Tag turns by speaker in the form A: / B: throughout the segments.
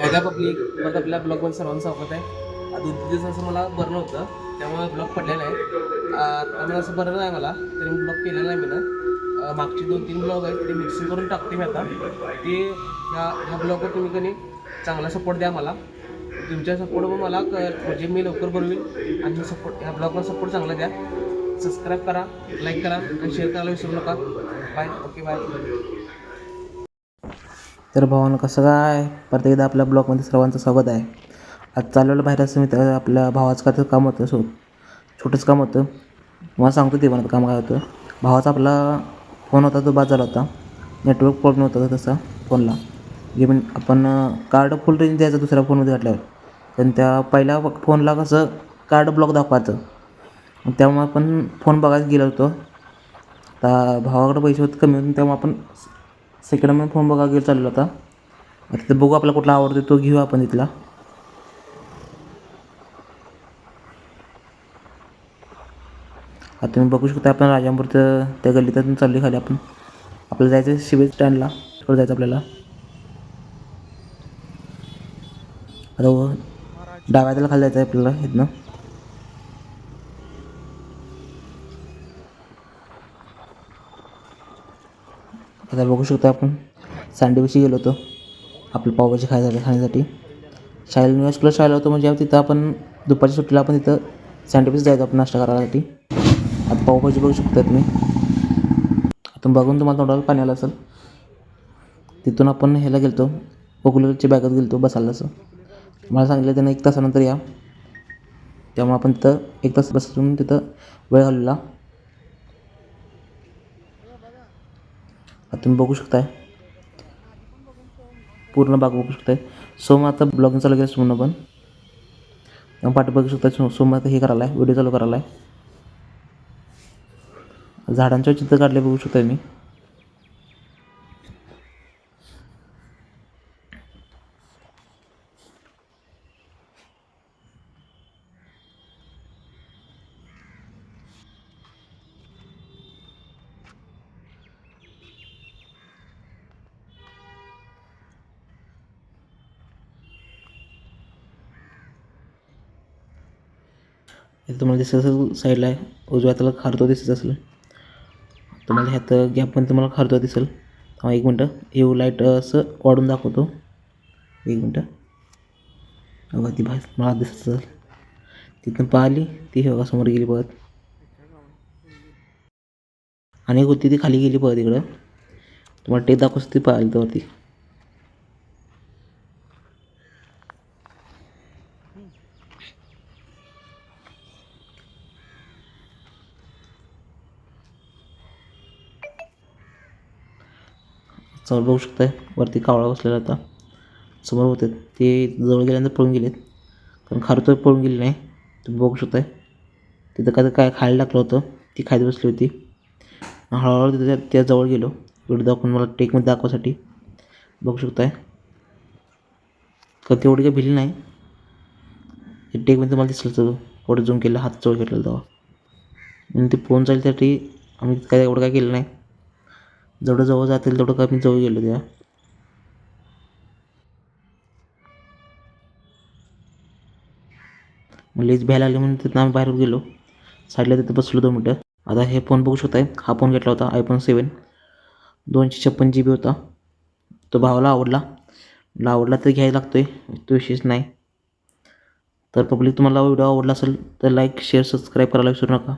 A: ॲगा public परत आपल्या ब्लॉगमध्ये सर्वांचं स्वागत आहे. दोन तीन दिवस असं मला बरं नव्हतं त्यामुळे ब्लॉग पडलेला आहे. आता मला असं बरं नाही मला तरी मी ब्लॉग केलेला आहे मी ना मागचे दोन तीन ब्लॉग आहेत ते मिक्सिंग करून टाकते मी आता. ते ह्या ह्या ब्लॉगवर तुम्ही कधी चांगला सपोर्ट द्या मला. तुमच्या सपोर्टवर मला क म्हणजे मी लवकर बनवेल आणि सपोर्ट ह्या ब्लॉगला सपोर्ट चांगला द्या. सबस्क्राईब करा लाईक करा आणि शेअर करायला विसरू नका. बाय ओके बाय
B: तर भावानं कसं काय? परत एकदा आपल्या ब्लॉगमध्ये सर्वांचं स्वागत आहे. आज चाललेलं बाहेर असं मी तर आपल्या भावाचं काय तर काम होतं सो छोटंच काम होतं. मला सांगतो ते म्हणत काम काय होतं. भावाचा आपला फोन होता तो बाद झाला होता. नेटवर्क प्रॉब्लेम होता तसा फोनला. जे पण आपण कार्ड फुल रेंज द्यायचं दुसऱ्या फोनमध्ये घातल्यावर. पण त्या पहिल्या फोनला कसं कार्ड ब्लॉक दाखवायचं. त्यामुळे आपण फोन बघायला गेलो होतो. आता भावाकडे पैसे होते कमी होते त्यामुळे आपण सेकंड हँड फोन बघा गेलो चाललो आता. आता बघू आपला कुठला आवडतो तो घेऊ आपण तिथला. आता तुम्ही बघू शकता आपण राजापूरचं त्या गल्लीतून चालली खाली आपण. आपल्याला जायचं शिवेज स्टँडला. तिकडे जायचं आपल्याला. आता डाव्या खाली जायचं आहे आपल्याला इथनं. आता बघू शकतो आपण सँडविचशी गेलो होतो. आपलं पावभाजी खायसाठी खाण्यासाठी. शाळेला न्यूज प्लस शाळेला होतो म्हणजे तिथं आपण दुपारच्या सुट्टीला आपण तिथं सँडविच जायचो आपण नाश्ता करायसाठी. आता पावभाजी बघू शकता तुम्ही. आता बघून तुम्हाला तोंडाला पाणी आलं असेल. तिथून आपण ह्याला गेलतो पॉप्युलरच्या बॅगात गेलतो बसायला असं. मला सांगितलं त्यांना एक तासानंतर या. त्यामुळे आपण तिथं एक तास बसून तिथं वेळ घालवला. तुम्ही बघू शकताय. पूर्ण बाग बघू शकताय. सोम आता ब्लॉगिंग चालू केलं सोमनं पण. पाठ पाठी बघू शकता सो सोम आता हे करायला आहे व्हिडिओ चालू करायला आहे झाडांच्या चित्र काढले बघू शकताय मी. इथं तुम्हाला दिसत असेल साईडला उजव्या हाताला खारतो दिसत असेल. तुम्हाला ह्यात गॅप पण तुम्हाला खारतो दिसेल. हा एक मिनटं. येऊ लाइट असं वाढून दाखवतो. एक मिनटं. बघा ती भास मला दिसत असेल. तिथून पाहिली ती हे बघा समोर गेली परत. आणि एक होती ती खाली गेली परत इकडं. तुम्हाला टेक दाखवतो ती पाहिली तर वरती. समोर बघू शकताय. वरती कावळा बसलेला होता. समोर होते. ते जवळ गेल्यानंतर पळून गेलेत. कारण खारतो पळून गेले नाही. तुम्ही बघू शकताय. तिथं काय काय खायला टाकलं होतं. ती खायला बसली होती. हळूहळू तिथं त्या- जवळ गेलो. व्हिडिओ दाखवून मला टेकमध्ये दाखवासाठी. बघू शकताय. का तेवढी काही भिली नाही. ते टेकमध्ये तुम्हाला दिसलं तर एवढं झूम केलं हात जवळ घेतलं तेव्हा आणि ते फोन चालू त्यासाठी आम्ही काय एवढं काय केलं नाही. जेवढं जवळ जातील तेवढं कमी जवळ गेलो त्या मग लेच भ्यायला लागले म्हणून तिथं आम्ही बाहेर गेलो. साईडला तिथं बसलो दोन मिनटं. आता हे फोन बघू शकताय हा फोन घेतला होता आयफोन सेवन दोनशे छप्पन जी बी होता. तो भावाला आवडला. मला आवडला तर घ्यायला लागतो आहे तो विशेष नाही. तर पब्लिक तुम्हाला व्हिडिओ आवडला असेल तर लाईक शेअर सबस्क्राईब करायला विसरू नका.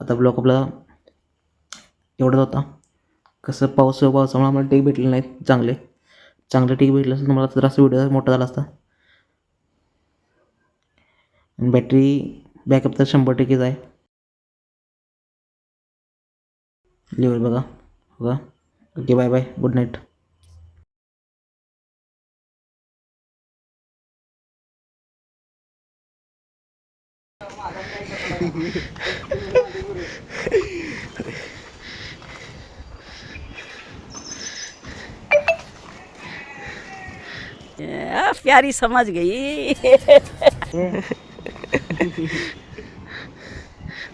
B: आता ब्लॉग आपला एवढाच होता. कसं पाऊस पावसामुळे आम्हाला टेक भेटले नाहीत चांगले. चांगले टेक भेटले असेल तुम्हाला तर असं व्हिडिओ मोठा झाला असता. आणि बॅटरी बॅकअप तर शंभर टक्केच आहे. लेवल बघा. बघा. Okay bye bye good night
C: आ, प्यारी समझ गई.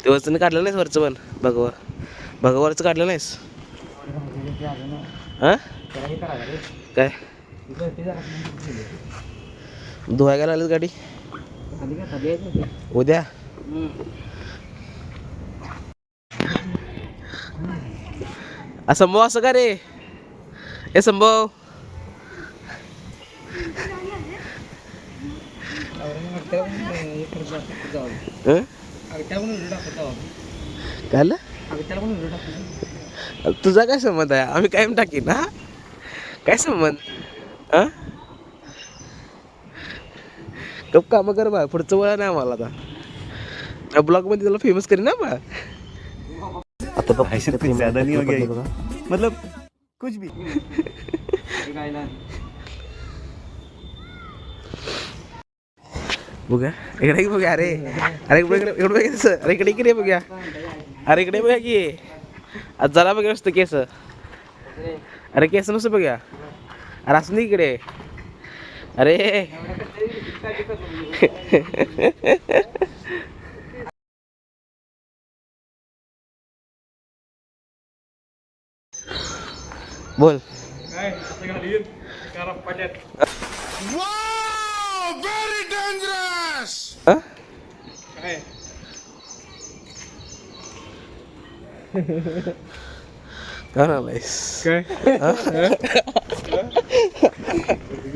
A: ते वचन काढलं नाहीस वरचं पण? भगवा भगवावरचं काढलं नाहीस? हां? काय? धुवाय गेला आलीस गाडी? उद्या? असं असं का रे? ए संभव. काय? तुझा काय संबंध आहे? आम्ही कायम टाकीन ना काय संबंध? हा? कप कामं कर बा पुढचं वळण नाही आम्हाला आता. ब्लॉगमध्ये तुला फेमस करीन ना बा
D: तो ज्यादा नहीं हो. गया? मतलब कुछ भी.
A: बघूया. इकडे की बघूया अरे. अरे इकडे इकडे इकडे बघा तसं अरे इकडे इकडे बघूया. अरे इकडे बघा की. जरा बघा नुसतं केस. अरे केस नुसतं बघूया. अरे असं नाही इकडे. अरे. बोल हा? काय म्हणालायस